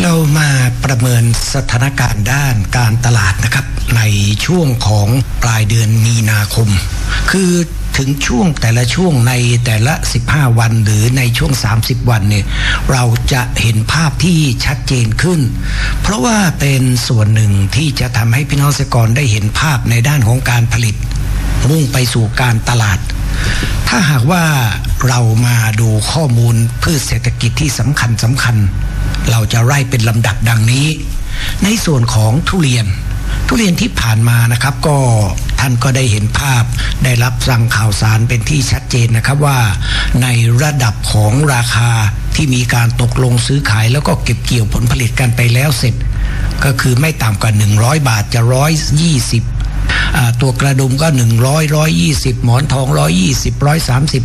เรามาประเมินสถานการณ์ด้านการตลาดนะครับ ในช่วงของปลายเดือนมีนาคม คือถึงช่วงแต่ละช่วงในแต่ละ 15 วันหรือในช่วง 30 วันเนี่ยเราจะเห็นภาพที่ชัดเจนขึ้น เพราะว่าเป็นส่วนหนึ่งที่จะทำให้พี่น้องเกษตรกรได้เห็นภาพในด้านของการผลิต มุ่งไปสู่การตลาด ถ้าหากว่าเรามาดูข้อมูลพืชเศรษฐกิจที่สำคัญสำคัญ เราจะไล่เป็นลำดับดังนี้ ในส่วนของทุเรียน ทุเรียนที่ผ่านมานะครับก็ท่านก็ได้เห็นภาพได้รับฟังข่าวสารเป็นที่ชัดเจนนะครับว่า ในระดับของราคาที่มีการตกลงซื้อขายแล้วก็เก็บเกี่ยวผลผลิตกันไปแล้วเสร็จ ก็คือไม่ต่ำกว่า 100 บาทจะ 120 ตัวกระดุมก็ 100 120 หมอนทอง 120 130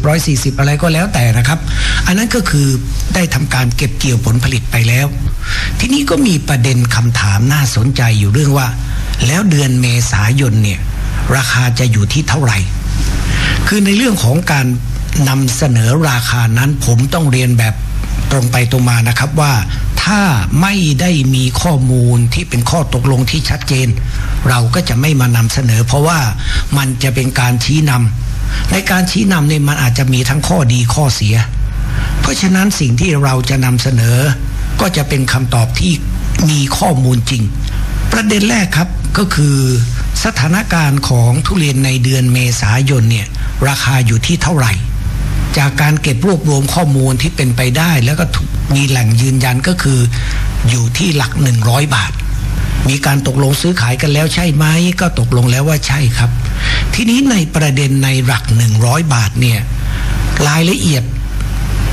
140 อะไรก็แล้วแต่นะครับ อันนั้นก็คือได้ทำการเก็บเกี่ยวผลผลิตไปแล้ว ทีนี้ก็มีประเด็นคำถามน่าสนใจอยู่เรื่องว่า แล้วเดือนเมษายนเนี่ยราคาจะอยู่ที่เท่าไหร่ คือในเรื่องของการนำเสนอราคานั้นผมต้องเรียนแบบ ตรงไปตรงมานะครับว่าถ้าไม่ได้มีข้อมูลที่เป็นข้อตกลงที่ชัดเจน เราก็จะไม่มานำเสนอ เพราะว่ามันจะเป็นการชี้นำในการชี้นำเนี่ยมันอาจจะมีทั้งข้อดีข้อเสีย เพราะฉะนั้นสิ่งที่เราจะนำเสนอ ก็จะเป็นคำตอบที่มีข้อมูลจริง ประเด็นแรกครับก็คือสถานการณ์ของทุเรียนในเดือนเมษายนเนี่ยราคาอยู่ที่เท่าไหร่ จากการเก็บรวบรวมข้อมูลที่เป็นไปได้ แล้วก็มีแหล่งยืนยันก็คือ อยู่ที่หลัก 100 บาท มีการตกลงซื้อขายกันแล้วใช่ไหมก็ตกลงแล้วว่าใช่ครับ ทีนี้ในประเด็นในหลัก 100 บาทเนี่ยรายละเอียด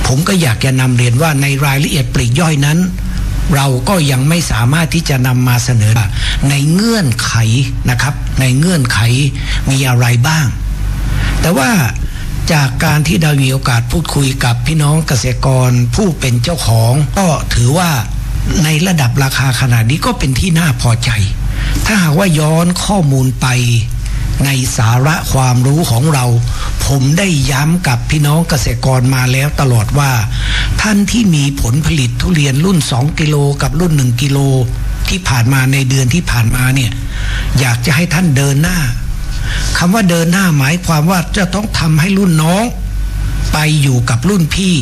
ผมก็อยากจะนำเรียนว่าในรายละเอียดปลีกย่อยนั้น เราก็ยังไม่สามารถที่จะนำมาเสนอในเงื่อนไขนะครับ ในเงื่อนไขมีอะไรบ้าง แต่ว่า จากการที่เรามีโอกาสพูดคุยกับพี่น้องเกษตรกรผู้เป็นเจ้าของ ก็ถือว่าในระดับราคาขนาดนี้ก็เป็นที่น่าพอใจ ถ้าหากว่าย้อนข้อมูลไปในสาระความรู้ของเรา ผมได้ย้ำกับพี่น้องเกษตรกรมาแล้วตลอดว่า ท่านที่มีผลผลิตทุเรียนรุ่น 2 กิโลกับรุ่น 1 กิโลที่ผ่านมาในเดือนที่ผ่านมาเนี่ย อยากจะให้ท่านเดินหน้า คำว่าเดินหน้าหมายความว่าจะต้องทำให้รุ่นน้อง ไปอยู่กับรุ่นพี่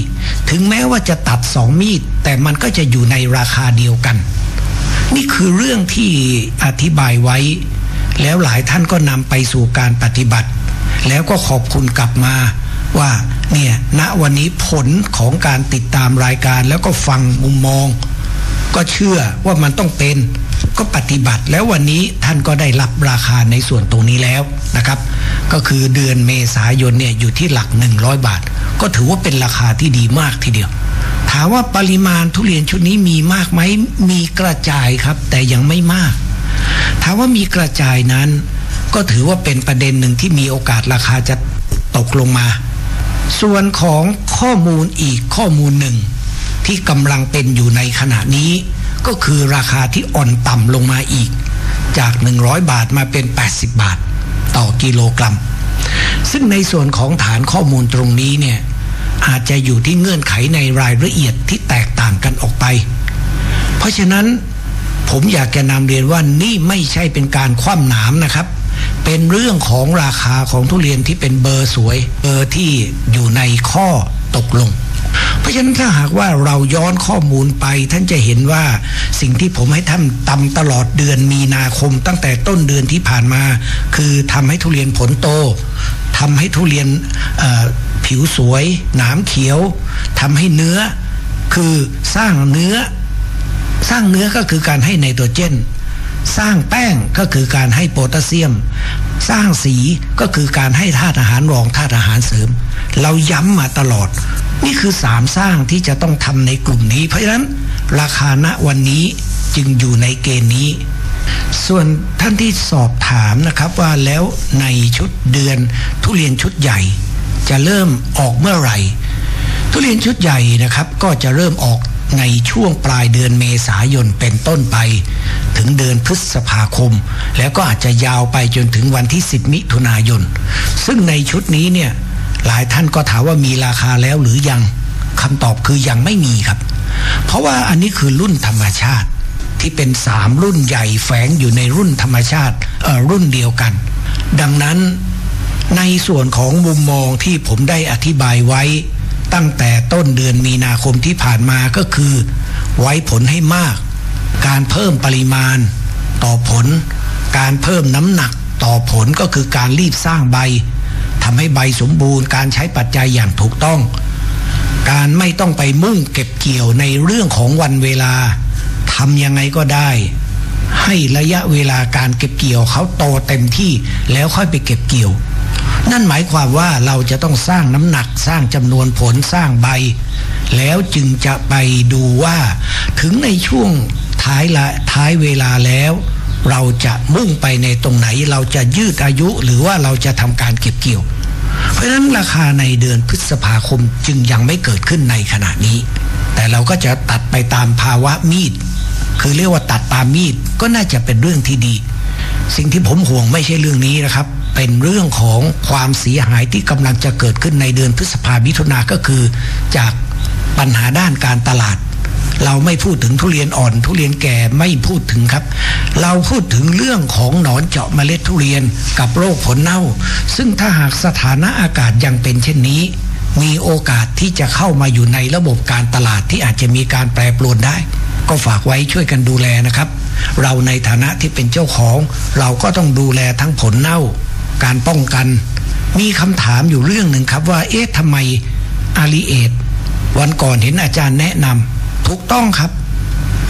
ถึงแม้ว่าจะตัดสองมีด แต่มันก็จะอยู่ในราคาเดียวกัน นี่คือเรื่องที่อธิบายไว้ แล้วหลายท่านก็นำไปสู่การปฏิบัติ แล้วก็ขอบคุณกลับมาว่าเนี่ยณวันนี้ผลของการติดตามรายการแล้วก็ฟังมุมมอง ก็เชื่อว่ามันต้องเป็น ก็ปฏิบัติแล้ววันนี้ท่านก็ได้รับราคาในส่วนตรงนี้แล้วนะครับ ก็คือเดือนเมษายนเนี่ยอยู่ที่หลัก 100 บาท ก็ถือว่าเป็นราคาที่ดีมากทีเดียว ถามว่าปริมาณทุเรียนชุดนี้มีมากไหมมีกระจายครับ แต่ยังไม่มาก ถามว่ามีกระจายนั้น ก็ถือว่าเป็นประเด็นหนึ่งที่มีโอกาสราคาจะตกลงมา ส่วนของข้อมูลอีกข้อมูลหนึ่งที่กำลังเป็นอยู่ในขณะนี้ ก็คือราคาที่อ่อนต่ำลงมาอีก จาก 100 บาทมาเป็น 80 บาท ต่อกิโลกรัม ซึ่งในส่วนของฐานข้อมูลตรงนี้เนี่ยอาจจะอยู่ที่เงื่อนไขในรายละเอียดที่แตกต่างกันออกไป เพราะฉะนั้นผมอยากจะนำเรียนว่านี่ไม่ใช่เป็นการคว่ำหนามนะครับ เป็นเรื่องของราคาของทุเรียนที่เป็นเบอร์สวย เบอร์ที่อยู่ในข้อตกลง เพราะฉะนั้นถ้าหากว่าเราย้อนข้อมูลไป ท่านจะเห็นว่าสิ่งที่ผมให้ท่านตำตลอดเดือนมีนาคม ตั้งแต่ต้นเดือนที่ผ่านมา คือทำให้ทุเรียนผลโตทำให้ทุเรียนผิวสวยหนามเขียวทำให้เนื้อ คือสร้างเนื้อ สร้างเนื้อก็คือการให้ไนโตรเจน สร้างแป้งก็คือการให้โพแทสเซียม สร้างสีก็คือการให้ธาตุอาหารรองธาตุอาหารเสริม เราย้ำมาตลอด นี่คือสามสร้างที่จะต้องทำในกลุ่มนี้ เพราะฉะนั้นราคาณวันนี้จึงอยู่ในเกณฑ์นี้ ส่วนท่านที่สอบถามนะครับว่าแล้วในชุดเดือนทุเรียนชุดใหญ่ จะเริ่มออกเมื่อไหร่ ทุเรียนชุดใหญ่นะครับก็จะเริ่มออกในช่วงปลายเดือนเมษายนเป็นต้นไป ถึงเดือนพฤษภาคม แล้วก็อาจจะยาวไปจนถึงวันที่ 10 มิถุนายน ซึ่งในชุดนี้เนี่ย หลายท่านก็ถามว่ามีราคาแล้วหรือยังคำตอบคือยังไม่มีครับ เพราะว่าอันนี้คือรุ่นธรรมชาติที่เป็นสามรุ่นใหญ่แฝงอยู่ในรุ่นธรรมชาติรุ่นเดียวกัน ดังนั้นในส่วนของมุมมองที่ผมได้อธิบายไว้ ตั้งแต่ต้นเดือนมีนาคมที่ผ่านมาก็คือ ไว้ผลให้มาก การเพิ่มปริมาณ ต่อผล การเพิ่มน้ำหนักต่อผลก็คือการรีบสร้างใบ ทำให้ใบสมบูรณ์ การใช้ปัจจัยอย่างถูกต้อง การไม่ต้องไปมุ่งเก็บเกี่ยวในเรื่องของวันเวลาทำยังไงก็ได้ ให้ระยะเวลาการเก็บเกี่ยวเขาโตเต็มที่แล้วค่อยไปเก็บเกี่ยว นั่นหมายความว่าเราจะต้องสร้างน้ำหนักสร้างจำนวนผลสร้างใบ แล้วจึงจะไปดูว่า ถึงในช่วงท้ายละท้ายเวลาแล้ว เราจะมุ่งไปในตรงไหนเราจะยืดอายุหรือว่าเราจะทำการเก็บเกี่ยว เพราะฉะนั้นราคาในเดือนพฤษภาคมจึงยังไม่เกิดขึ้นในขณะนี้ แต่เราก็จะตัดไปตามภาวะมีด คือเรียกว่าตัดตามมีดก็น่าจะเป็นเรื่องที่ดี สิ่งที่ผมห่วงไม่ใช่เรื่องนี้นะครับ เป็นเรื่องของความเสียหายที่กำลังจะเกิดขึ้นในเดือนพฤษภามิถุนาก็คือ จากปัญหาด้านการตลาด เราไม่พูดถึงทุเรียนอ่อน ทุเรียนแก่ไม่พูดถึงครับ เราพูดถึงเรื่องของหนอนเจาะเมล็ดทุเรียนกับโรคผลเน่า ซึ่งถ้าหากสถานะอากาศยังเป็นเช่นนี้ มีโอกาสที่จะเข้ามาอยู่ในระบบการตลาดที่อาจจะมีการแปรปรวนได้ก็ฝากไว้ช่วยกันดูแลนะครับ เราในฐานะที่เป็นเจ้าของ เราก็ต้องดูแลทั้งผลเน่า การป้องกัน มีคำถามอยู่เรื่องหนึ่งครับว่า เอ๊ะทำไมอาลีเอตวันก่อนเห็นอาจารย์แนะนำ ถูกต้องครับ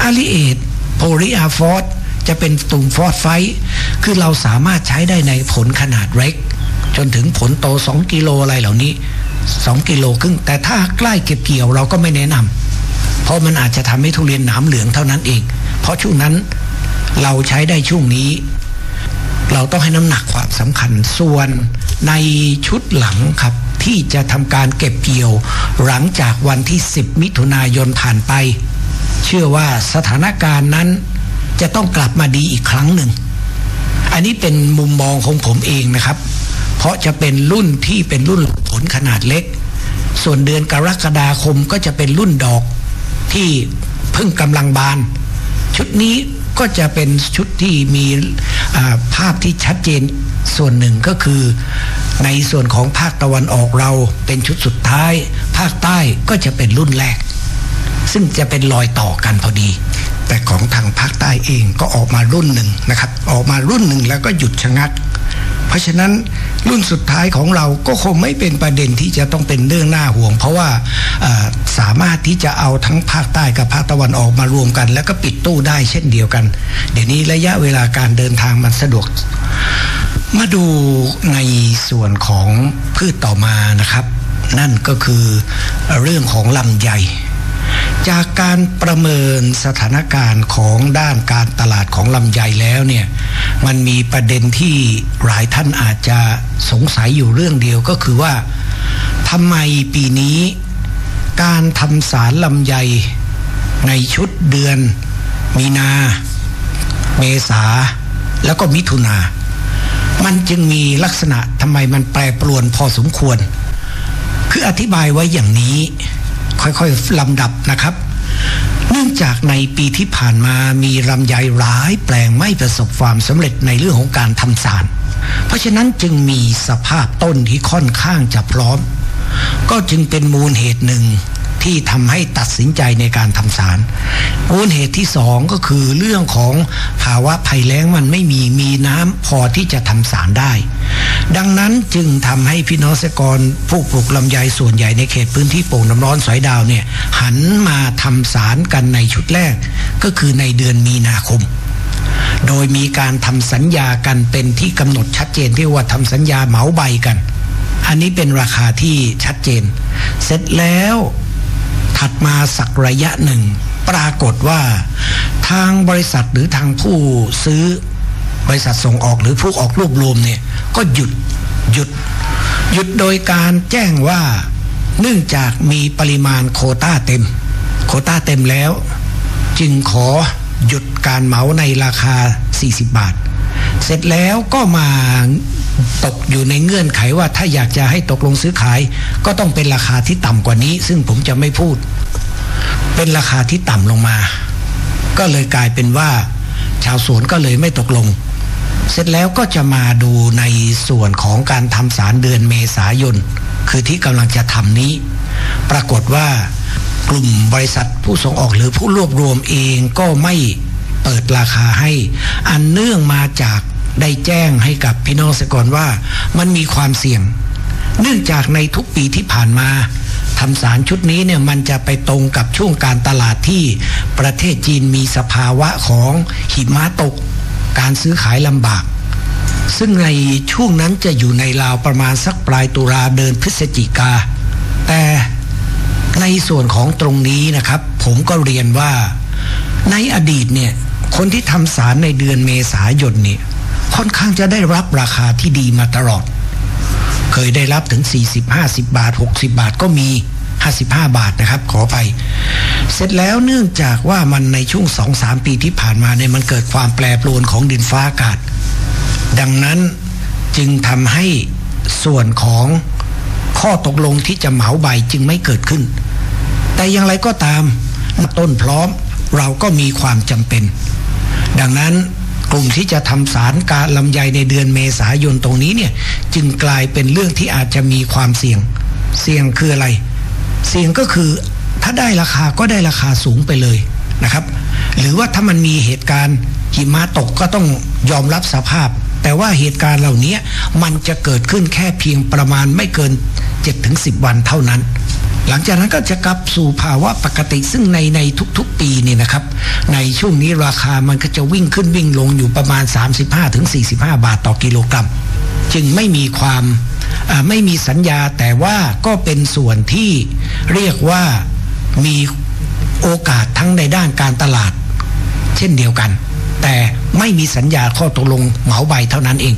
อาลีเอตโพลีอาฟอสจะเป็นตุ่มฟอสไฟ คือเราสามารถใช้ได้ในผลขนาดเล็ก จนถึงผลโต 2 กิโลอะไรเหล่านี้ 2 กิโลครึ่ง แต่ถ้าใกล้เก็บเกี่ยวเราก็ไม่แนะนำเพราะมันอาจจะทำให้ทุเรียนหนามเหลืองเท่านั้นเอง เพราะช่วงนั้นเราใช้ได้ช่วงนี้ เราต้องให้น้ำหนักความสำคัญส่วน ในชุดหลังครับที่จะทำการเก็บเกี่ยว หลังจากวันที่ 10 มิถุนายนผ่านไป เชื่อว่าสถานการณ์นั้นจะต้องกลับมาดีอีกครั้งหนึ่ง อันนี้เป็นมุมมองของผมเองนะครับ เพราะจะเป็นรุ่นที่เป็นรุ่นผลขนาดเล็ก ส่วนเดือนกรกฎาคมก็จะเป็นรุ่นดอกที่เพิ่งกำลังบาน ชุดนี้ ก็จะเป็นชุดที่มีภาพที่ชัดเจนส่วนหนึ่งก็คือ ในส่วนของภาคตะวันออกเราเป็นชุดสุดท้าย ภาคใต้ก็จะเป็นรุ่นแรก ซึ่งจะเป็นรอยต่อกันพอดี แต่ของทางภาคใต้เองก็ออกมารุ่นหนึ่งนะครับ ออกมารุ่นหนึ่งแล้วก็หยุดชะงัก เพราะฉะนั้น รุ่นสุดท้ายของเราก็คงไม่เป็นประเด็นที่จะต้องเป็นเรื่องน่าห่วง เพราะว่าสามารถที่จะเอาทั้งภาคใต้กับภาคตะวันออกมารวมกัน แล้วก็ปิดตู้ได้เช่นเดียวกัน เดี๋ยวนี้ระยะเวลาการเดินทางมันสะดวก มาดูในส่วนของพืชต่อมานะครับ นั่นก็คือเรื่องของลำไยจากการประเมินสถานการณ์ของด้านการตลาดของลำไยแล้วเนี่ย มันมีประเด็นที่หลายท่านอาจจะสงสัยอยู่เรื่องเดียวก็คือว่าทำไมปีนี้ การทำสารลำไยในชุดเดือน มีนา เมษา แล้วก็มิถุนา มันจึงมีลักษณะทำไมมันแปรปรวนพอสมควร คืออธิบายไว้อย่างนี้ ค่อยๆลำดับนะครับ จากในปีที่ผ่านมามีลำไยร้ายแปลงไม่ประสบความสำเร็จในเรื่องของการทำสาร เพราะฉะนั้นจึงมีสภาพต้นที่ค่อนข้างจะพร้อม ก็จึงเป็นมูลเหตุหนึ่ง ที่ทำให้ตัดสินใจในการทำสารมูลเหตุที่สองก็คือเรื่องของภาวะภัยแล้งมันไม่มีมีน้ำพอที่จะทำสารได้ ดังนั้นจึงทำให้พี่น้องเกษตรกรผู้ปลูกลำไยส่วนใหญ่ในเขตพื้นที่โป่งน้ำร้อนสอยดาวเนี่ยหันมาทำสารกันในชุดแรก ก็คือในเดือนมีนาคมโดยมีการทำสัญญากันเป็นที่กำหนดชัดเจนที่ว่าทำสัญญาเหมาใบกัน อันนี้เป็นราคาที่ชัดเจน เสร็จแล้ว ถัดมาสักระยะหนึ่ง ปรากฏว่าทางบริษัทหรือทางผู้ซื้อบริษัทส่งออกหรือผู้ออกรวบรวมเนี่ยก็หยุดหยุด หยุดโดยการแจ้งว่าเนื่องจากมีปริมาณโคต้าเต็ม โคต้าเต็มแล้ว จึงขอหยุดการเหมาในราคา 40 บาท เสร็จแล้วก็มา ตกอยู่ในเงื่อนไขว่าถ้าอยากจะให้ตกลงซื้อขาย ก็ต้องเป็นราคาที่ต่ำกว่านี้ ซึ่งผมจะไม่พูด เป็นราคาที่ต่ำลงมา ก็เลยกลายเป็นว่า ชาวสวนก็เลยไม่ตกลง เสร็จแล้วก็จะมาดูในส่วนของการทำสารเดือนเมษายน คือที่กำลังจะทำนี้ ปรากฏว่ากลุ่มบริษัทผู้ส่งออกหรือผู้รวบรวมเองก็ไม่เปิดราคาให้ อันเนื่องมาจาก ได้แจ้งให้กับพี่น้องเกษตรกรว่ามันมีความเสี่ยง เนื่องจากในทุกปีที่ผ่านมาทำสารชุดนี้เนี่ยมันจะไปตรงกับช่วงการตลาดที่ประเทศจีนมีสภาวะของหิมะตก การซื้อขายลำบาก ซึ่งในช่วงนั้นจะอยู่ในราวประมาณสักปลายตุลาเดินพฤศจิกา แต่ในส่วนของตรงนี้นะครับ ผมก็เรียนว่าในอดีตเนี่ยคนที่ทำสารในเดือนเมษายนเนี่ย ค่อนข้างจะได้รับราคาที่ดีมาตลอด เคยได้รับถึง 40 50 บาท 60 บาทก็มี 55 บาทนะครับ ขอไป เสร็จแล้วเนื่องจากว่ามันในช่วง 2-3 ปีที่ผ่านมาเนี่ยมันเกิดความแปรปรวนของดินฟ้าอากาศ ดังนั้นจึงทำให้ส่วนของข้อตกลงที่จะเหมาใบจึงไม่เกิดขึ้น แต่อย่างไรก็ตามต้นพร้อมเราก็มีความจำเป็น ดังนั้น กลุ่มที่จะทำสารการลำไยในเดือนเมษายนตรงนี้เนี่ยจึงกลายเป็นเรื่องที่อาจจะมีความเสี่ยง เสี่ยงคืออะไร เสี่ยงก็คือถ้าได้ราคาก็ได้ราคาสูงไปเลยนะครับ หรือว่าถ้ามันมีเหตุการณ์หิมะตกก็ต้องยอมรับสภาพ แต่ว่าเหตุการณ์เหล่านี้มันจะเกิดขึ้นแค่เพียงประมาณไม่เกิน 7-10 วันเท่านั้น หลังจากนั้นก็จะกลับสู่ภาวะปกติซึ่งในในทุกๆปีนี่นะครับ ในช่วงนี้ราคามันก็จะวิ่งขึ้นวิ่งลงอยู่ประมาณ 35-45 บาทต่อกิโลกรัม จึงไม่มีความไม่มีสัญญาแต่ว่าก็เป็นส่วนที่เรียกว่ามีโอกาสทั้งในด้านการตลาด เช่นเดียวกัน แต่ไม่มีสัญญาข้อตกลงเหมาใบเท่านั้นเอง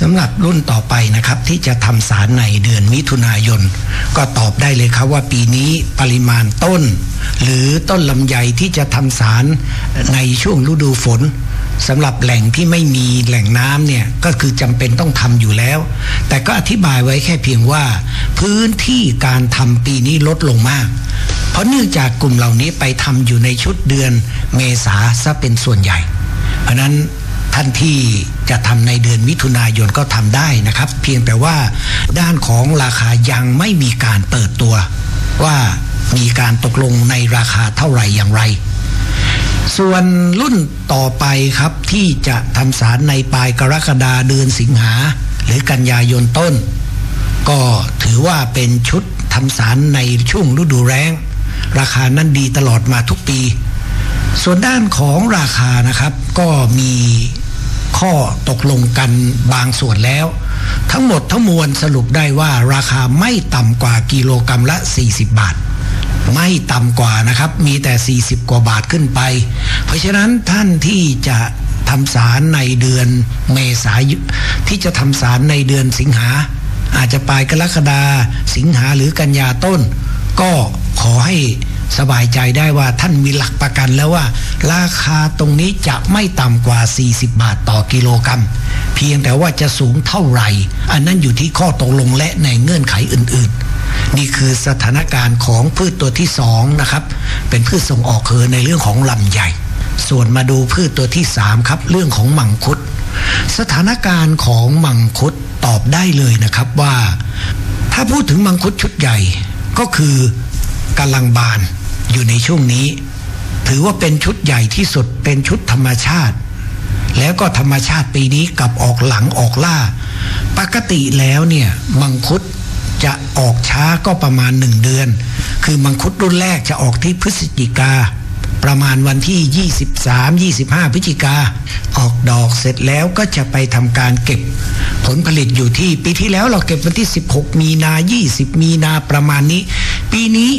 สำหรับรุ่นต่อไปนะครับที่จะทำสารในเดือนมิถุนายน ก็ตอบได้เลยครับว่าปีนี้ปริมาณต้น หรือต้นลำไยที่จะทำสารในช่วงฤดูฝนสำหรับแหล่งที่ไม่มีแหล่งน้ำเนี่ยก็คือจำเป็นต้องทำอยู่แล้ว แต่ก็อธิบายไว้แค่เพียงว่า พื้นที่การทำปีนี้ลดลงมาก เพราะเนื่องจากกลุ่มเหล่านี้ไปทำอยู่ในชุดเดือนเมษาซะเป็นส่วนใหญ่ เพราะนั้น ท่านที่จะทำในเดือนมิถุนายนก็ทำได้นะครับ เพียงแต่ว่าด้านของราคายังไม่มีการเปิดตัว ว่ามีการตกลงในราคาเท่าไหร่อย่างไร ส่วนรุ่นต่อไปครับที่จะทำสารในปลายกรกฎาเดือนสิงหา หรือกันยายนต้น ก็ถือว่าเป็นชุดทำสารในช่วงฤดูแล้งราคานั้นดีตลอดมาทุกปี ส่วนด้านของราคานะครับก็มี ข้อตกลงกันบางส่วนแล้ว ทั้งหมดทั้งมวลสรุปได้ว่าราคาไม่ต่ำกว่ากิโลกรรัมละ 40 บาท ไม่ต่ำกว่านะครับ มีแต่ 40 กว่าบาทขึ้นไป เพราะฉะนั้นท่านที่จะทำสารในเดือนเมษายนที่จะทำสารในเดือนสิงหา อาจจะปลายกรกฎาสิงหาหรือกันยาต้น ก็ขอให้ สบายใจได้ว่าท่านมีหลักประกันแล้วว่า ราคาตรงนี้จะไม่ต่ำกว่า 40 บาทต่อกิโลกรรัม เพียงแต่ว่าจะสูงเท่าไหร่ อันนั้นอยู่ที่ข้อตกลงและในเงื่อนไขอื่นๆ นี่คือสถานการณ์ของพืชตัวที่สองนะครับ เป็นพืชส่งออกคือในเรื่องของลำใหญ่ ส่วนมาดูพืชตัวที่สามครับ เรื่องของมังคุด สถานการณ์ของมังคุดตอบได้เลยนะครับว่า ถ้าพูดถึงมังคุดชุดใหญ่ก็คือกำลังบาน อยู่ในช่วงนี้ ถือว่าเป็นชุดใหญ่ที่สุดเป็นชุดธรรมชาติ แล้วก็ธรรมชาติปีนี้กลับออกหลังออกล่า ปกติแล้วเนี่ยมังคุดจะออกช้าก็ประมาณหนึ่งเดือน คือมังคุดรุ่นแรกจะออกที่พฤศจิกา ประมาณวันที่ 23-25 พฤศจิกา ออกดอกเสร็จแล้วก็จะไปทำการเก็บ ผลผลิตอยู่ที่ปีที่แล้วเราเก็บวันที่ 16 มีนา 20 มีนาประมาณนี้ ปีนี้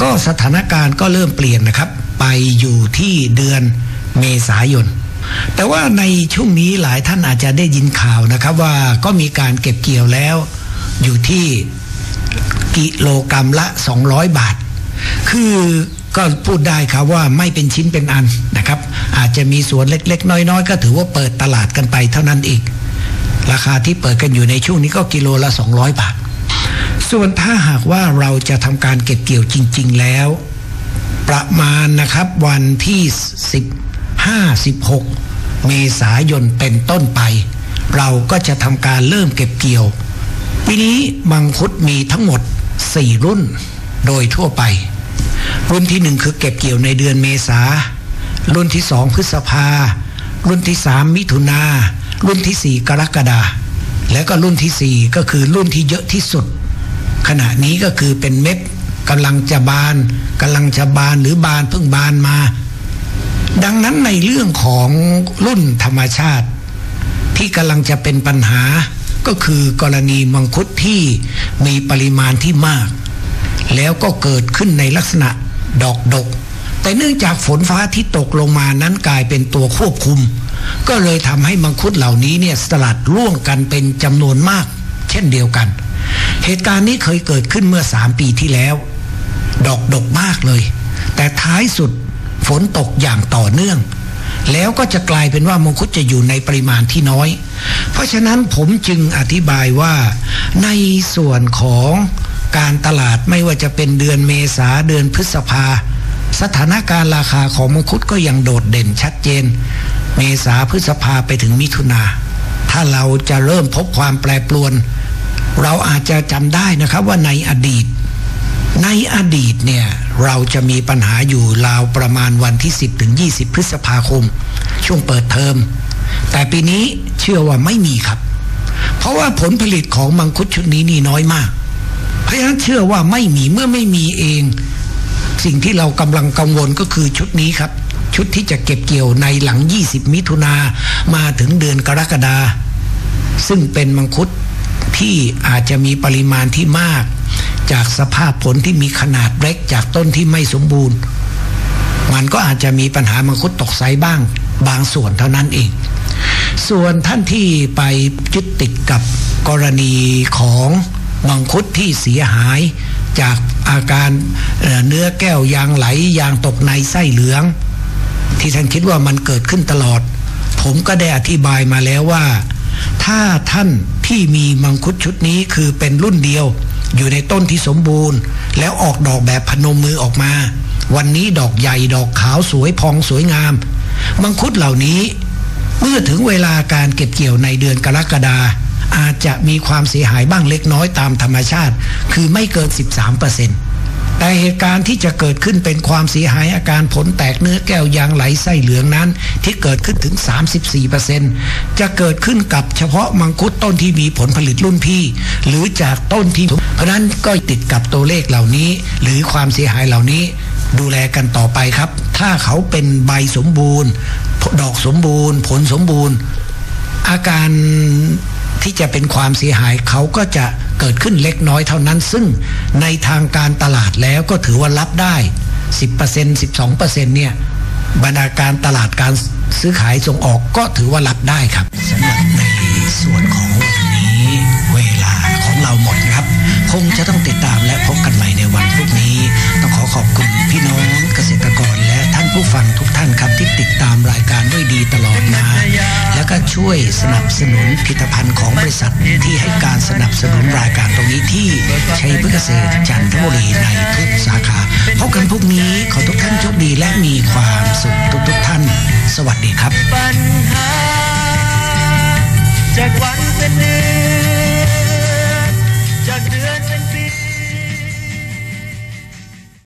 ก็สถานการณ์ก็เริ่มเปลี่ยนนะครับ ไปอยู่ที่เดือนเมษายน แต่ว่าในช่วงนี้หลายท่านอาจจะได้ยินข่าวนะครับว่าก็มีการเก็บเกี่ยวแล้วอยู่ที่กิโลกรรัมละ 200 บาท คือก็พูดได้ครับว่าไม่เป็นชิ้นเป็นอันนะครับ อาจจะมีส่วนเล็ก ๆ น้อย ๆ ก็ถือว่าเปิดตลาดกันไปเท่านั้นเอง ราคาที่เปิดกันอยู่ในช่วงนี้ก็กิโลละ 200 บาท ส่วนถ้าหากว่าเราจะทำการเก็บเกี่ยวจริง ๆ แล้ว ประมาณนะครับวันที่ 15 16 เมษายนเป็นต้นไป เราก็จะทำการเริ่มเก็บเกี่ยว ปีนี้มังคุดมีทั้งหมด 4 รุ่นโดยทั่วไป รุ่นที่หนึ่งคือเก็บเกี่ยวในเดือนเมษา รุ่นที่สองพฤษภา รุ่นที่สามมิถุนารุ่นที่สี่กรกฎาแล้วก็รุ่นที่สี่ก็คือรุ่นที่เยอะที่สุด ขณะนี้ก็คือเป็นเม็ดกำลังจะบานกำลังจะบานหรือบานเพิ่งบานมา ดังนั้นในเรื่องของรุ่นธรรมชาติ ที่กำลังจะเป็นปัญหาก็คือกรณีมังคุดที่มีปริมาณที่มาก แล้วก็เกิดขึ้นในลักษณะดอกดก แต่เนื่องจากฝนฟ้าที่ตกลงมานั้นกลายเป็นตัวควบคุม ก็เลยทำให้มังคุดเหล่านี้เนี่ยสลัดร่วงกันเป็นจำนวนมาก เช่นเดียวกัน เหตุการณ์นี้เคยเกิดขึ้นเมื่อสามปีที่แล้ว ดอกดกมากเลย แต่ท้ายสุดฝนตกอย่างต่อเนื่อง แล้วก็จะกลายเป็นว่ามังคุดจะอยู่ในปริมาณที่น้อย เพราะฉะนั้นผมจึงอธิบายว่าในส่วนของการตลาดไม่ว่าจะเป็นเดือนเมษาเดือนพฤษภา สถานการณ์ราคาของมังคุดก็ยังโดดเด่นชัดเจน เมษาพฤษภาไปถึงมิถุนาถ้าเราจะเริ่มพบความแปรปรวน เราอาจจะจำได้นะครับว่าในอดีต ในอดีตเนี่ยเราจะมีปัญหาอยู่ราวประมาณวันที่ 10ถึง20 พฤษภาคม ช่วงเปิดเทอม แต่ปีนี้เชื่อว่าไม่มีครับ เพราะว่าผลผลิตของมังคุดชุดนี้นี่น้อยมาก เพราะฉะนั้นเชื่อว่าไม่มีเมื่อไม่มีเอง สิ่งที่เรากำลังกังวลก็คือชุดนี้ครับ ชุดที่จะเก็บเกี่ยวในหลัง 20 มิถุนามาถึงเดือนกรกฎาซึ่งเป็นมังคุด ที่อาจจะมีปริมาณที่มาก จากสภาพผลที่มีขนาดเล็กจากต้นที่ไม่สมบูรณ์ มันก็อาจจะมีปัญหามังคุดตกไซบ้าง บางส่วนเท่านั้นเอง ส่วนท่านที่ไปยึดติดกับกรณีของมังคุดที่เสียหายจากอาการเนื้อแก้วยางไหลยางตกในไส้เหลือง ที่ท่านคิดว่ามันเกิดขึ้นตลอด ผมก็ได้อธิบายมาแล้วว่า ถ้าท่านที่มีมังคุดชุดนี้คือเป็นรุ่นเดียว อยู่ในต้นที่สมบูรณ์ แล้วออกดอกแบบพนมมือออกมา วันนี้ดอกใหญ่ดอกขาวสวยพองสวยงาม มังคุดเหล่านี้ เมื่อถึงเวลาการเก็บเกี่ยวในเดือนกรกฎาอาจจะมีความเสียหายบ้างเล็กน้อยตามธรรมชาติ คือไม่เกิน 13% แต่เหตุการณ์ที่จะเกิดขึ้นเป็นความเสียหายอาการผลแตกเนื้อแก้วยางไหลไส้เหลืองนั้น ที่เกิดขึ้นถึง 34%จะเกิดขึ้นกับเฉพาะมังคุดต้นที่มีผลผลิตรุ่นพี่ หรือจากต้นที่ เพราะนั้นก็ติดกับตัวเลขเหล่านี้ หรือความเสียหายเหล่านี้ดูแลกันต่อไปครับ ถ้าเขาเป็นใบสมบูรณ์ ดอกสมบูรณ์ ผลสมบูรณ์ อาการที่จะเป็นความเสียหายเขาก็จะ เกิดขึ้นเล็กน้อยเท่านั้น ซึ่งในทางการตลาดแล้วก็ถือว่ารับได้ 10% 12%เนี่ยบรรดาการตลาดการซื้อขายส่งออกก็ถือว่ารับได้ครับสำหรับในส่วนของวันนี้เวลาของเราหมดครับ คงจะต้องติดตามและพบกันใหม่ในวันพรุ่งนี้ ต้องขอขอบคุณพี่น้องเกษตรกรและท่านผู้ฟังทุกท่านครับที่ติดตามรายการด้วยดีตลอดมา ก็ช่วยสนับสนุนผลิตภัณฑ์ของบริษัทที่ให้การสนับสนุนรายการตรงนี้ที่ชัยพฤกษเกษตรจันทบุรีในทุกสาขาพบกันพรุ่งนี้ขอทุกท่านโชคดีและมีความสุขทุกๆท่าน สวัสดีครับปัญหาจากวันเป็นเดือน